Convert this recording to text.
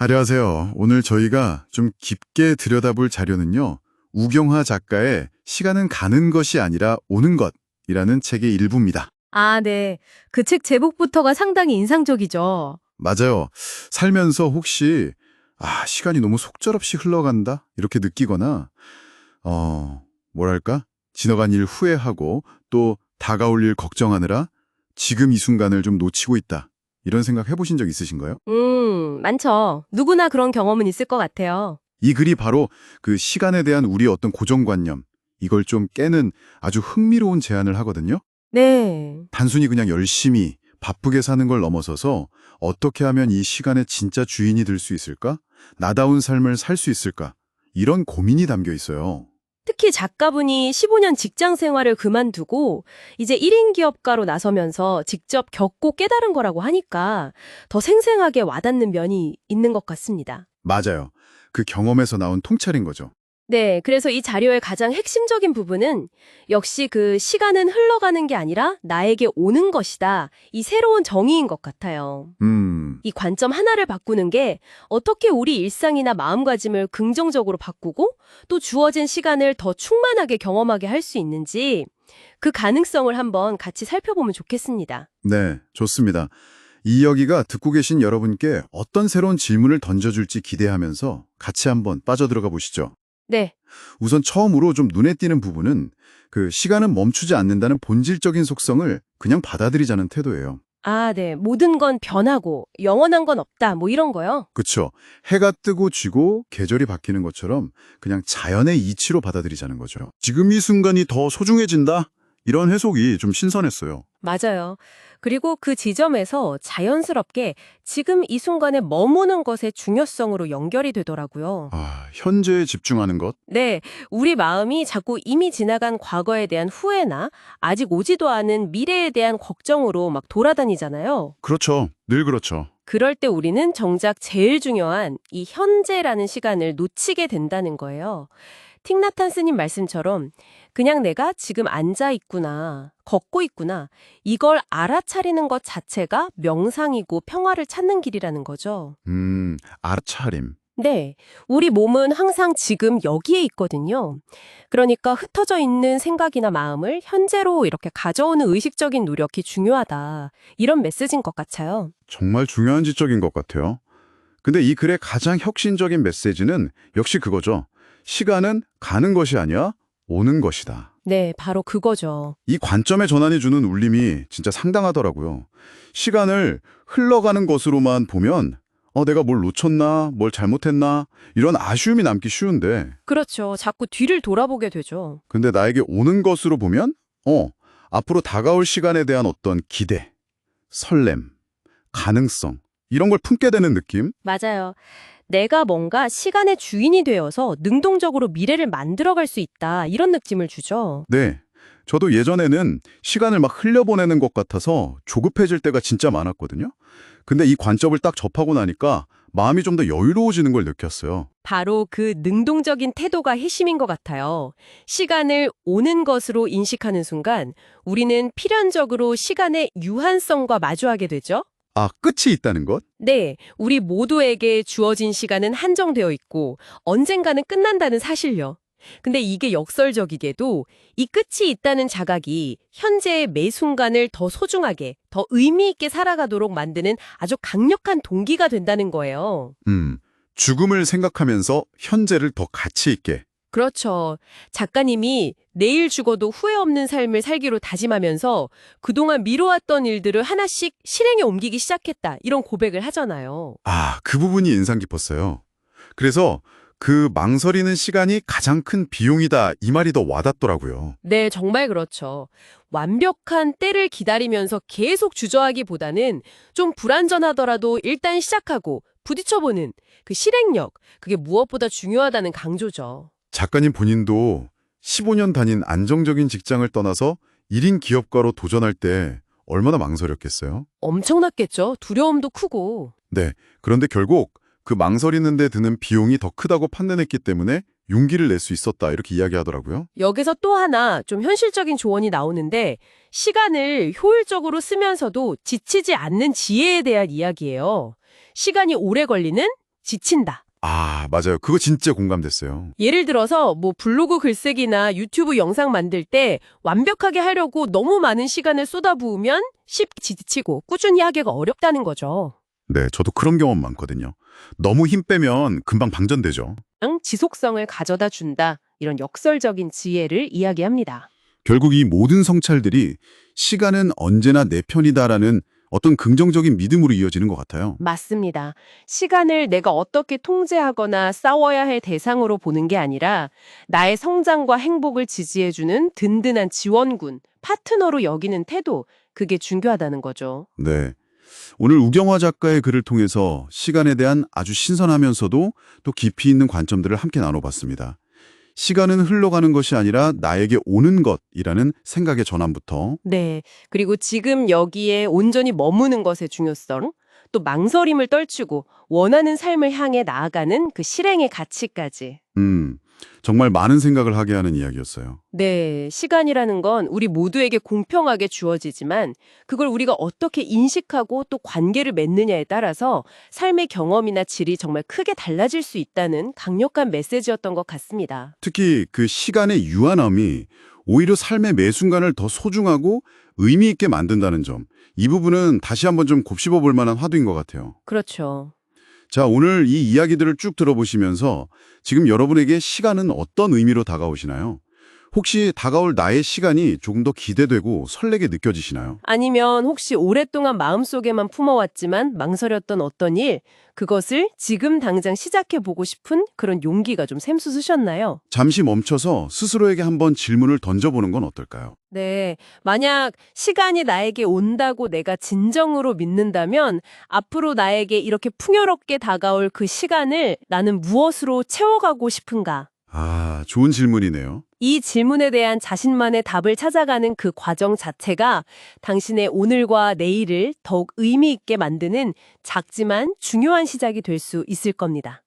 안녕하세요. 오늘 저희가 좀 깊게 들여다볼 자료는요. 우경화 작가의 시간은 가는 것이 아니라 오는 것이라는 책의 일부입니다. 아, 네. 그 책 제목부터가 상당히 인상적이죠. 맞아요. 살면서 혹시 아, 시간이 너무 속절없이 흘러간다 이렇게 느끼거나 어, 뭐랄까? 지나간 일 후회하고 또 다가올 일 걱정하느라 지금 이 순간을 좀 놓치고 있다. 이런 생각 해보신 적 있으신가요? 음, 많죠. 누구나 그런 경험은 있을 것 같아요. 이 글이 바로 그 시간에 대한 우리의 어떤 고정관념, 이걸 좀 깨는 아주 흥미로운 제안을 하거든요. 네. 단순히 그냥 열심히 바쁘게 사는 걸 넘어서서 어떻게 하면 이 시간의 진짜 주인이 될 수 있을까? 나다운 삶을 살 수 있을까? 이런 고민이 담겨 있어요. 특히 작가분이 15년 직장 생활을 그만두고 이제 1인 기업가로 나서면서 직접 겪고 깨달은 거라고 하니까 더 생생하게 와닿는 면이 있는 것 같습니다. 맞아요. 그 경험에서 나온 통찰인 거죠. 네, 그래서 이 자료의 가장 핵심적인 부분은 역시 그 시간은 흘러가는 게 아니라 나에게 오는 것이다. 이 새로운 정의인 것 같아요. 음, 이 관점 하나를 바꾸는 게 어떻게 우리 일상이나 마음가짐을 긍정적으로 바꾸고 또 주어진 시간을 더 충만하게 경험하게 할 수 있는지 그 가능성을 한번 같이 살펴보면 좋겠습니다. 네, 좋습니다. 이 이야기가 듣고 계신 여러분께 어떤 새로운 질문을 던져줄지 기대하면서 같이 한번 빠져들어가 보시죠. 네, 우선 처음으로 좀 눈에 띄는 부분은 그 시간은 멈추지 않는다는 본질적인 속성을 그냥 받아들이자는 태도예요. 아, 네. 모든 건 변하고 영원한 건 없다. 뭐 이런 거요. 그쵸. 해가 뜨고 지고 계절이 바뀌는 것처럼 그냥 자연의 이치로 받아들이자는 거죠. 지금 이 순간이 더 소중해진다? 이런 해석이 좀 신선했어요. 맞아요. 그리고 그 지점에서 자연스럽게 지금 이 순간에 머무는 것의 중요성으로 연결이 되더라고요. 아, 현재에 집중하는 것? 네, 우리 마음이 자꾸 이미 지나간 과거에 대한 후회나 아직 오지도 않은 미래에 대한 걱정으로 막 돌아다니잖아요. 그렇죠. 늘 그렇죠. 그럴 때 우리는 정작 제일 중요한 이 현재라는 시간을 놓치게 된다는 거예요. 틱나탄 스님 말씀처럼 그냥 내가 지금 앉아 있구나, 걷고 있구나, 이걸 알아차리는 것 자체가 명상이고 평화를 찾는 길이라는 거죠. 음, 알아차림. 네, 우리 몸은 항상 지금 여기에 있거든요. 그러니까 흩어져 있는 생각이나 마음을 현재로 이렇게 가져오는 의식적인 노력이 중요하다. 이런 메시지인 것 같아요. 정말 중요한 지적인 것 같아요. 근데 이 글의 가장 혁신적인 메시지는 역시 그거죠. 시간은 가는 것이 아니야 오는 것이다. 네, 바로 그거죠. 이 관점의 전환이 주는 울림이 진짜 상당하더라고요. 시간을 흘러가는 것으로만 보면 어 내가 뭘 놓쳤나 뭘 잘못했나 이런 아쉬움이 남기 쉬운데 그렇죠. 자꾸 뒤를 돌아보게 되죠. 근데 나에게 오는 것으로 보면 어 앞으로 다가올 시간에 대한 어떤 기대, 설렘, 가능성 이런 걸 품게 되는 느낌? 맞아요. 내가 뭔가 시간의 주인이 되어서 능동적으로 미래를 만들어갈 수 있다. 이런 느낌을 주죠. 네. 저도 예전에는 시간을 막 흘려보내는 것 같아서 조급해질 때가 진짜 많았거든요. 근데 이 관점을 딱 접하고 나니까 마음이 좀 더 여유로워지는 걸 느꼈어요. 바로 그 능동적인 태도가 핵심인 것 같아요. 시간을 오는 것으로 인식하는 순간 우리는 필연적으로 시간의 유한성과 마주하게 되죠. 아, 끝이 있다는 것? 네, 우리 모두에게 주어진 시간은 한정되어 있고 언젠가는 끝난다는 사실요. 근데 이게 역설적이게도 이 끝이 있다는 자각이 현재의 매 순간을 더 소중하게, 더 의미 있게 살아가도록 만드는 아주 강력한 동기가 된다는 거예요. 음, 죽음을 생각하면서 현재를 더 가치 있게. 그렇죠. 작가님이 내일 죽어도 후회 없는 삶을 살기로 다짐하면서 그동안 미뤄왔던 일들을 하나씩 실행에 옮기기 시작했다. 이런 고백을 하잖아요. 아, 그 부분이 인상 깊었어요. 그래서 그 망설이는 시간이 가장 큰 비용이다 이 말이 더 와닿더라고요. 네, 정말 그렇죠. 완벽한 때를 기다리면서 계속 주저하기보다는 좀 불안전하더라도 일단 시작하고 부딪혀보는 그 실행력, 그게 무엇보다 중요하다는 강조죠. 작가님 본인도 15년 다닌 안정적인 직장을 떠나서 1인 기업가로 도전할 때 얼마나 망설였겠어요? 엄청났겠죠. 두려움도 크고. 네. 그런데 결국 그 망설이는 데 드는 비용이 더 크다고 판단했기 때문에 용기를 낼 수 있었다 이렇게 이야기하더라고요. 여기서 또 하나 좀 현실적인 조언이 나오는데 시간을 효율적으로 쓰면서도 지치지 않는 지혜에 대한 이야기예요. 시간이 오래 걸리는 지친다. 아, 맞아요. 그거 진짜 공감됐어요. 예를 들어서 뭐 블로그 글쓰기나 유튜브 영상 만들 때 완벽하게 하려고 너무 많은 시간을 쏟아부으면 쉽게 지치고 꾸준히 하기가 어렵다는 거죠. 네, 저도 그런 경험 많거든요. 너무 힘 빼면 금방 방전되죠. 그냥 지속성을 가져다 준다. 이런 역설적인 지혜를 이야기합니다. 결국 이 모든 성찰들이 시간은 언제나 내 편이다라는 어떤 긍정적인 믿음으로 이어지는 것 같아요. 맞습니다. 시간을 내가 어떻게 통제하거나 싸워야 할 대상으로 보는 게 아니라 나의 성장과 행복을 지지해주는 든든한 지원군, 파트너로 여기는 태도, 그게 중요하다는 거죠. 네. 오늘 우경화 작가의 글을 통해서 시간에 대한 아주 신선하면서도 또 깊이 있는 관점들을 함께 나눠봤습니다. 시간은 흘러가는 것이 아니라 나에게 오는 것이라는 생각의 전환부터 네. 그리고 지금 여기에 온전히 머무는 것의 중요성, 또 망설임을 떨치고 원하는 삶을 향해 나아가는 그 실행의 가치까지. 음, 정말 많은 생각을 하게 하는 이야기였어요. 네, 시간이라는 건 우리 모두에게 공평하게 주어지지만 그걸 우리가 어떻게 인식하고 또 관계를 맺느냐에 따라서 삶의 경험이나 질이 정말 크게 달라질 수 있다는 강력한 메시지였던 것 같습니다. 특히 그 시간의 유한함이 오히려 삶의 매 순간을 더 소중하고 의미 있게 만든다는 점. 이 부분은 다시 한번 좀 곱씹어 볼 만한 화두인 것 같아요. 그렇죠. 자, 오늘 이 이야기들을 쭉 들어보시면서 지금 여러분에게 시간은 어떤 의미로 다가오시나요? 혹시 다가올 나의 시간이 조금 더 기대되고 설레게 느껴지시나요? 아니면 혹시 오랫동안 마음속에만 품어왔지만 망설였던 어떤 일, 그것을 지금 당장 시작해보고 싶은 그런 용기가 좀 샘솟으셨나요? 잠시 멈춰서 스스로에게 한번 질문을 던져보는 건 어떨까요? 네. 만약 시간이 나에게 온다고 내가 진정으로 믿는다면 앞으로 나에게 이렇게 풍요롭게 다가올 그 시간을 나는 무엇으로 채워가고 싶은가? 아, 좋은 질문이네요. 이 질문에 대한 자신만의 답을 찾아가는 그 과정 자체가 당신의 오늘과 내일을 더욱 의미 있게 만드는 작지만 중요한 시작이 될 수 있을 겁니다.